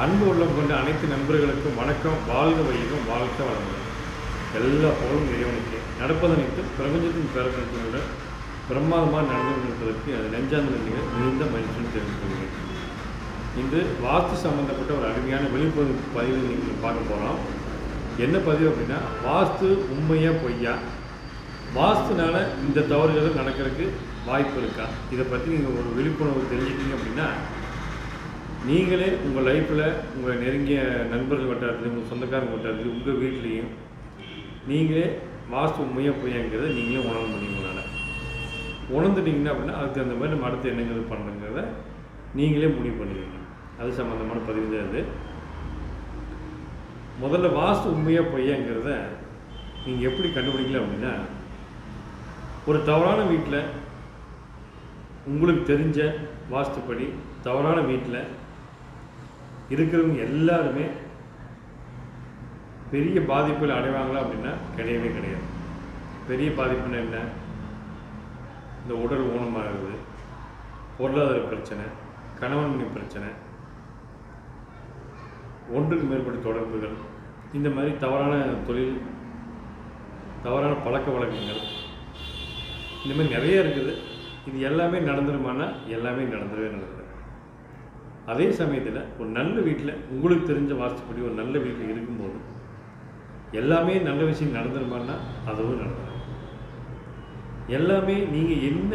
அன்பு உள்ளம் கொண்ட அனைத்து நண்பர்களுக்கும் வணக்கம். வாழ்க வையகம் வாழ்க்க வளமுடன். எல்லா புகழும் இறைவனுக்கு. நடப்பது பிரபஞ்சத்தின் பேரத்தினோட பிரமாதமாக நடந்து கொண்டிருப்பதற்கு அது நெஞ்சாந்த நன்றிகள் மிகுந்த மகிழ்ச்சியும் தெரிவித்துக்கொள்கிறேன் இன்று வாஸ்து சம்பந்தப்பட்ட ஒரு அருமையான விழிப்புணர்வு பதிவு நீங்கள் பார்க்க போகிறோம் என்ன பதிவு அப்படின்னா வாஸ்து உண்மையாக பொய்யா? வாஸ்துனால இந்த தவறுகள் நடக்கிறதுக்கு வாய்ப்பு இருக்கா? இதை பற்றி நீங்கள் ஒரு விழிப்புணர்வு தெரிஞ்சுக்கிட்டீங்க அப்படின்னா நீங்களே உங்கள் லைஃப்பில் உங்கள் நெருங்கிய நண்பர்கள் வட்டாரத்துலையும் உங்கள் சொந்தக்காரங்க வட்டாரத்துலையும் உங்கள் வீட்லேயும் நீங்களே வாஸ்து உண்மையாக பொய்யாங்கிறத நீங்களே உணர முடியும் உங்களால். உணர்ந்துட்டீங்கன்னா அப்படின்னா அதுக்கு தகுந்த மாதிரி நம்ம அடுத்து என்னங்கிறது பண்ணுங்கிறத நீங்களே முடிவு பண்ணுவீங்க அது சம்மந்தமான பதிவு தான் இது. முதல்ல வாஸ்து உண்மையாக பொய்யாங்கிறத நீங்கள் எப்படி கண்டுபிடிக்கல அப்படின்னா ஒரு தவறான வீட்டில் உங்களுக்கு தெரிஞ்ச வாஸ்துப்படி தவறான வீட்டில் இருக்கிறவங்க எல்லாருமே பெரிய பாதிப்பில் அடைவாங்களா அப்படின்னா கிடையவே கிடையாது. பெரிய பாதிப்புன்னா என்ன? இந்த உடல் ஊனமாகிறது பொருளாதார பிரச்சனை கணவன் பிரச்சனை ஒன்றுக்கு மேற்பட்ட தொடர்புகள் இந்த மாதிரி தவறான தொழில் தவறான பழக்க வழக்கங்கள் இந்த மாதிரி நிறைய இருக்குது. இது எல்லாமே நடந்துருமானா எல்லாமே நடந்துடவே நடந்தது. அதே சமயத்தில் ஒரு நல்ல வீட்டில் உங்களுக்கு தெரிஞ்ச வாஸ்துப்படி ஒரு நல்ல வீட்டில் இருக்கும்போது எல்லாமே நல்ல விஷயம் நடந்துருமான்னா அதுவும் நடந்துடும் எல்லாமே நீங்கள் என்ன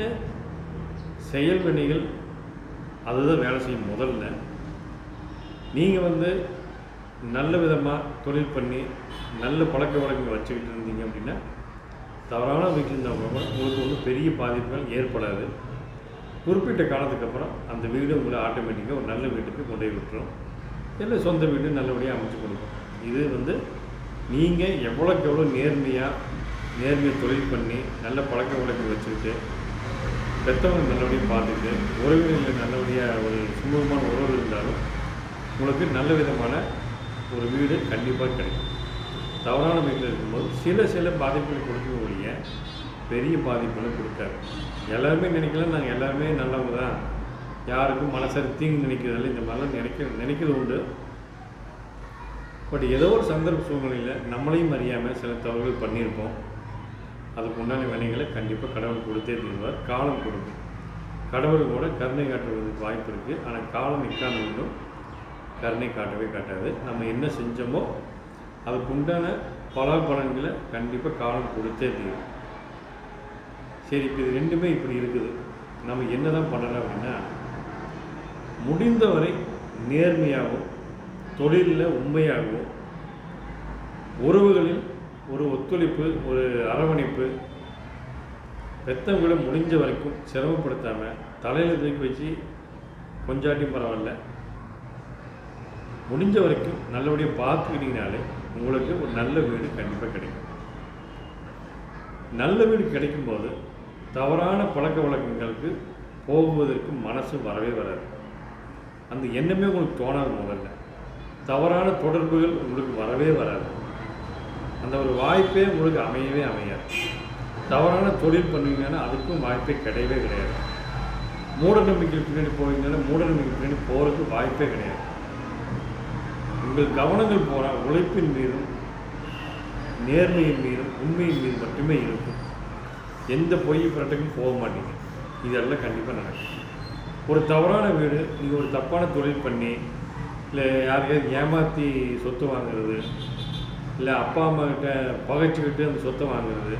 செயல் வினைகள் அதுதான் வேலை செய்யும் முதல்ல. நீங்கள் வந்து நல்ல விதமாக தொழில் பண்ணி நல்ல பழக்க வழக்கங்கள் வச்சுக்கிட்டு இருந்தீங்க அப்படின்னா தவறான வீட்டில் இருந்தவங்க உங்களுக்கு ஒன்றும் பெரிய பாதிப்புகள் ஏற்படாது. குறிப்பிட்ட காலத்துக்கு அப்புறம் அந்த வீடு உங்களை ஆட்டோமேட்டிக்காக ஒரு நல்ல வீட்டுக்கு கொண்டு போய் விட்டுரும். இல்லை சொந்த வீடு நல்லபடியாக அமைச்சு கொடுக்கும். இது வந்து நீங்கள் எவ்வளோக்கு எவ்வளோ நேர்மையாக நேர்மையை தொழில் பண்ணி நல்ல பழக்க வழக்கம் வச்சுக்கிட்டு பெற்றவங்க நல்லபடியாக பார்த்துட்டு உறவினர்கள் நல்லபடியாக ஒரு சுமூகமான உறவு இருந்தாலும் உங்களுக்கு நல்ல விதமான ஒரு வீடு கண்டிப்பாக கிடைக்கும். தவறான வீட்டில் இருக்கும்போது சில சில பாதிப்புகள் கொடுக்கக்கூடிய பெரிய பாதிப்புகளை கொடுக்காது. எல்லாருமே நினைக்கலாம் நாங்கள் எல்லாருமே நல்லவங்க தான் யாருக்கும் மனசரி தீங்கு நினைக்கிறதில்ல இந்த மாதிரிலாம் நினைக்க நினைக்கிறது உண்டு. பட் ஏதோ ஒரு சந்தர்ப்ப சூழ்நிலையில் நம்மளையும் அறியாமல் சில தவறுகள் பண்ணியிருப்போம். அதுக்கு உண்டான வினைகளை கண்டிப்பாக கடவுள் கொடுத்தே தீர்வார் காலம் கொடுக்கும். கடவுள் கூட கருணை காட்டுவதற்கு வாய்ப்பு இருக்குது ஆனால் காலம் நிற்காம இன்னும் கருணை காட்டவே காட்டாது. நம்ம என்ன செஞ்சோமோ அதுக்கு உண்டான பலாபலன்களை கண்டிப்பாக காலம் கொடுத்தே தீரும். சரி இப்போ இது ரெண்டுமே இப்படி இருக்குது. நம்ம என்ன தான் பண்ணலாம் அப்படின்னா முடிந்தவரை நேர்மையாகவும் தொழிலில் உண்மையாகவும் உறவுகளில் ஒரு ஒத்துழைப்பு ஒரு அரவணைப்பு பெத்தவங்களை முடிஞ்ச வரைக்கும் சிரமப்படுத்தாமல் தலையில் தூக்கி வச்சு கொஞ்சாட்டியும் பரவாயில்ல. முடிஞ்ச வரைக்கும் நல்லபடியாக பார்த்துக்கிட்டீங்கனாலே உங்களுக்கு ஒரு நல்ல வீடு கண்டிப்பாக கிடைக்கும். நல்ல வீடு கிடைக்கும்போது தவறான பழக்க வழக்கங்களுக்கு போகுவதற்கு மனசு வரவே வராது. அந்த எண்ணமே உங்களுக்கு தோணாது முதல்ல. தவறான தொடர்புகள் உங்களுக்கு வரவே வராது. அந்த ஒரு வாய்ப்பே உங்களுக்கு அமையவே அமையாது. தவறான தொழில் பண்ணுவீங்கன்னா அதுக்கும் வாய்ப்பே கிடையவே கிடையாது. மூட நம்பிக்கை பின்னாடி போவீங்கன்னா மூட நம்பிக்கை பின்னாடி போகிறதுக்கு வாய்ப்பே கிடையாது. உங்கள் கவனங்கள் போகிற உழைப்பின் மீதும் நேர்மையின் மீதும் உண்மையின் மீது மட்டுமே இருக்கும். எந்த பொய் புரட்டுக்கும் போக மாட்டீங்க. இதெல்லாம் கண்டிப்பாக நடக்கும். ஒரு தவறான வீடு நீங்கள் ஒரு தப்பான தொழில் பண்ணி இல்லை யாருக்காவது ஏமாற்றி சொத்து வாங்குறது இல்லை அப்பா அம்மாக்கிட்ட பகைச்சிக்கிட்டு அந்த சொத்தை வாங்குறது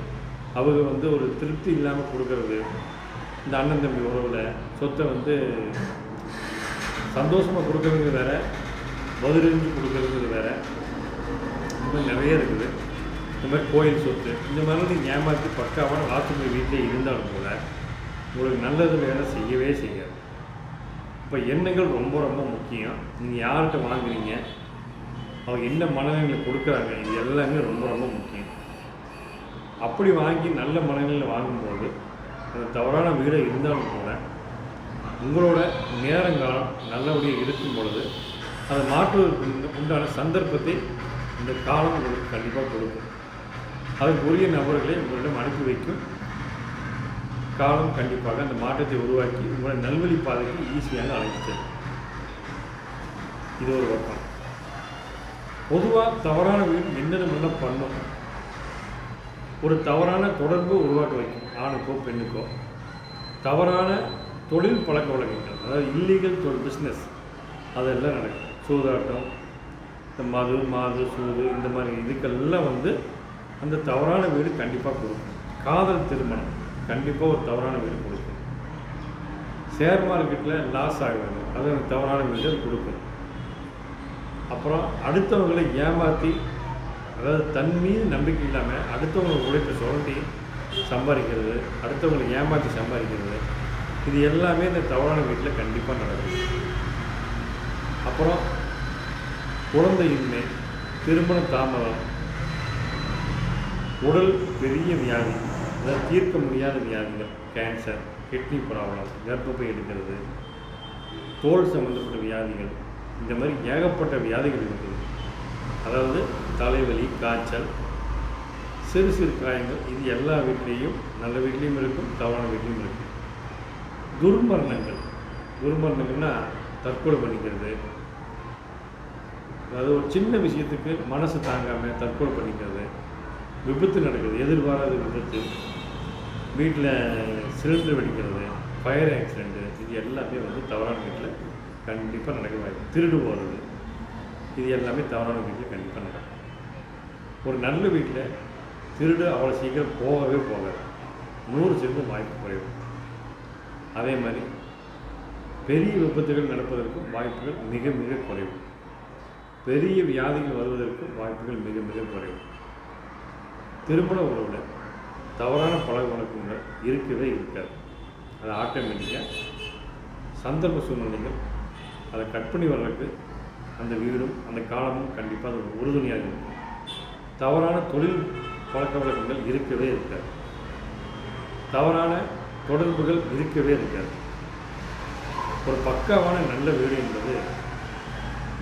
அவங்க வந்து ஒரு திருப்தி இல்லாமல் கொடுக்கறது இந்த அண்ணன் தம்பி உறவில் சொத்தை வந்து சந்தோஷமாக கொடுக்குறது வேறு பதிலறிஞ்சு கொடுக்குறது வேறு இந்த மாதிரி நிறைய இருக்குது. இந்த மாதிரி கோயில் சொத்து இந்த மாதிரிலாம் நீங்கள் ஏமாற்றி பக்காவான வாசல் வீட்டிலே இருந்தாலும் கூட உங்களுக்கு நல்லது வேலை செய்யவே செய்யாது. இப்போ எண்ணங்கள் ரொம்ப ரொம்ப முக்கியம். நீங்கள் யார்கிட்ட வாங்குறீங்க? அவங்க என்ன மனநிலையில் கொடுக்குறாங்க? இது எல்லாமே ரொம்ப ரொம்ப முக்கியம். அப்படி வாங்கி நல்ல மனநிலையில் வாங்கும்போது அந்த தவறான வீடு இருந்தாலும் கூட உங்களோட நேரங்காலம் நல்லபடியாக இருக்கும் பொழுது அதை மாற்றுவதற்கு உண்டான சந்தர்ப்பத்தை இந்த காலம் உங்களுக்கு கண்டிப்பாக கொடுக்கும். அதற்குரிய நபர்களை உங்களிடம் அனுப்பி வைக்கும். காலம் கண்டிப்பாக அந்த மாற்றத்தை உருவாக்கி உங்களை நல்வழி பாதைக்கு ஈஸியாக அழைத்து செல்லும். இது ஒரு பக்கம் பொதுவாக தவறான வீடு என்னென்ன பண்ணும். ஒரு தவறான தொடர்பு உருவாக்க வைக்கும். ஆணுக்கோ பெண்ணுக்கோ. தவறான தொழில் பழக்க வழக்கங்கள் அதாவது இல்லீகல் தொழில் பிஸ்னஸ் அதெல்லாம் நடக்கும். சூதாட்டம் இந்த மது மாது சூது இந்த மாதிரி இதுக்கெல்லாம் வந்து அந்த தவறான வீடு கண்டிப்பாக கொடுக்கும். காதல் திருமணம் கண்டிப்பாக ஒரு தவறான வீடு கொடுக்கும். ஷேர் மார்க்கெட்டில் லாஸ் ஆகுது. அது எனக்கு தவறான வீடு அது கொடுக்கும். அப்புறம் அடுத்தவங்களை ஏமாற்றி அதாவது தன் மீது நம்பிக்கை இல்லாமல் அடுத்தவங்களை உழைப்பு சுரண்டி சம்பாதிக்கிறது அடுத்தவங்களை ஏமாற்றி சம்பாதிக்கிறது இது எல்லாமே இந்த தவறான வீட்டில் கண்டிப்பாக நடக்கும். அப்புறம் குழந்தையின்மை திருமண தாமதம் உடல் பெரிய வியாதி அதாவது தீர்க்க முடியாத வியாதிகள் கேன்சர் கிட்னி ப்ராப்ளம் கர்ப்பப்பை எடுக்கிறது தோல் சம்மந்தப்பட்ட வியாதிகள் இந்த மாதிரி ஏகப்பட்ட வியாதிகள் இருக்குது. அதாவது தலைவலி காய்ச்சல் சிறு சிறு காயங்கள் இது எல்லா வீட்லேயும் நல்ல வீட்லேயும் இருக்கும் தவறான வீட்லேயும் இருக்கும். துர்மரணங்கள் துர்மரணங்கள்னா தற்கொலை பண்ணிக்கிறது. அதாவது ஒரு சின்ன விஷயத்துக்கு மனசு தாங்காமல் தற்கொலை பண்ணிக்கிறது. விபத்து நடக்குது எதிர்பாராத விபத்து. வீட்டில் சிலிண்டர் வெடிக்கிறது ஃபயர் ஆக்சிடெண்ட்டு இது எல்லாமே வந்து தவறான வீட்டில் கண்டிப்பாக நடக்க வாய்ப்பு. திருடு போகிறது இது எல்லாமே தவறான வீட்டில் கண்டிப்பாக நடக்கும். ஒரு நல்ல வீட்டில் திருடு அவ்வளோ சீக்கிரம் போகவே போகாது. நூறு சதவீதம் வாய்ப்பு குறைவு. அதே மாதிரி பெரிய விபத்துகள் நடப்பதற்கும் வாய்ப்புகள் மிக மிக குறைவு. பெரிய வியாதிகள் வருவதற்கும் வாய்ப்புகள் மிக மிக குறைவு. திருமண உறவில் தவறான பழக்க வழக்கங்கள் இருக்கவே இருக்காது. அது ஆட்டோமேட்டிக்காக சந்தர்ப்ப சூழ்நிலைகள் அதை கட் பண்ணி வர்றதுக்கு அந்த வீடும் அந்த காலமும் கண்டிப்பாக அது உறுதுணையாக இருக்கும். தவறான தொழில் பழக்க வழக்கங்கள் இருக்கவே இருக்காது. தவறான தொடர்புகள் இருக்கவே இருக்காது. ஒரு பக்காவான நல்ல வீடு என்பது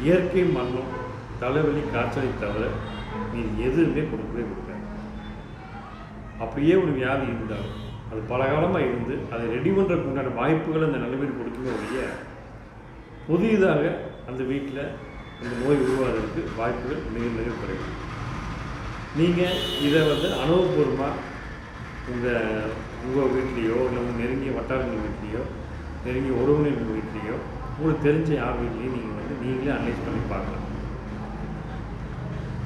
இயற்கை மண்ணும் தலைவலி காய்ச்சலை தவிர நீ எதுவுமே கொடுக்கவே கொடுக்காது. அப்படியே ஒரு வியாதி இருந்தால் அது பல காலமாக இருந்து அதை ரெடி பண்ணுறதுக்கு உண்டான வாய்ப்புகள் அந்த நிலைமையில் வீடு கொடுக்குமே ஒழிய புதியதாக அந்த வீட்டில் அந்த நோய் உருவாகிறதுக்கு வாய்ப்புகள் மிக மிக குறைவு. நீங்கள் இதை வந்து அனுபவபூர்வமாக உங்கள் உங்கள் வீட்லேயோ இல்லை உங்கள் நெருங்கிய வட்டாரங்கள் வீட்லேயோ நெருங்கிய உறவினர்கள் வீட்லேயோ உங்களுக்கு தெரிஞ்ச யார் வீட்லேயும் நீங்கள் வந்து நீங்களே அனலைஸ் பண்ணி பார்க்கலாம்.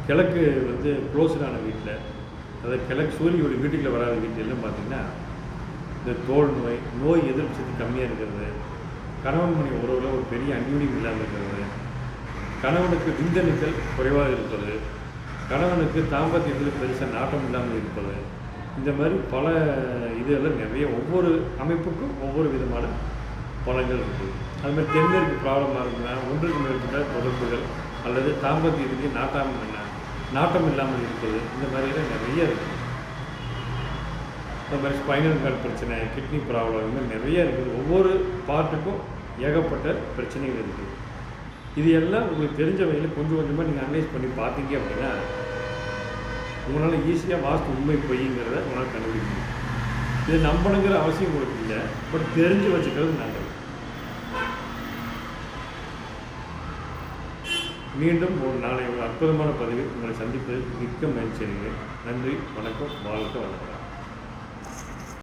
கிழக்கு வந்து க்ளோஸ்டான வீட்டில் அதாவது கிழக்கு சூரிய ஒளி வீட்டுக்குள்ள வராத வீட்டிலலாம் பார்த்தீங்கன்னா இந்த தோல் நோய் நோய் எதிர்ப்பு சக்தி கம்மியாக இருக்கிறது. கணவன் மணி உறவில் ஒரு பெரிய அந்யூனியம் இல்லாமல் இருக்கிறது. கணவனுக்கு விந்தணுக்கள் குறைவாக இருப்பது. கணவனுக்கு தாம்பத்தியத்தில் பெருசாக நாட்டம் இல்லாமல் இருப்பது. இந்த மாதிரி பல இதெல்லாம் நிறைய ஒவ்வொரு அமைப்புக்கும் ஒவ்வொரு விதமான பலங்கள் இருக்குது அது மாதிரி தென்மேற்கு ப்ராப்ளமாக இருக்குன்னா ஒன்றுக்கு மேற்பட்ட தொடர்புகள் அல்லது தாம்பத்தியத்துக்கு நாட்டாம் நாட்டம் இல்லாமல் இருக்குது. இந்த மாதிரியெல்லாம் நிறைய இருக்குது. இந்த மாதிரி ஸ்பைனல் கார்டு பிரச்சனை கிட்னி ப்ராப்ளம் இந்த மாதிரி நிறைய இருக்குது. ஒவ்வொரு பார்ட்டுக்கும் ஏகப்பட்ட பிரச்சனைகள் இருக்குது. இது எல்லாம் உங்களுக்கு தெரிஞ்ச வகையில் கொஞ்சம் கொஞ்சமாக நீங்கள் அனலைஸ் பண்ணி பார்த்தீங்க அப்படின்னா உங்களால் ஈஸியாக வாஸ்து உண்மை பொய்ங்கிறத உங்களால் கண்டுபிடிக்க முடியும். இதை நம்பணுங்கிற அவசியம் உங்களுக்கு இல்லை. பட் தெரிஞ்சு வச்சுக்கிறது நல்லது. மீண்டும் ஒரு நாளை ஒரு அற்புதமான பதிவில் உங்களை சந்திப்பதில் மிக்க மகிழ்ச்சி அடைகிறேன் நன்றி வணக்கம் வாழ்க வணக்கம்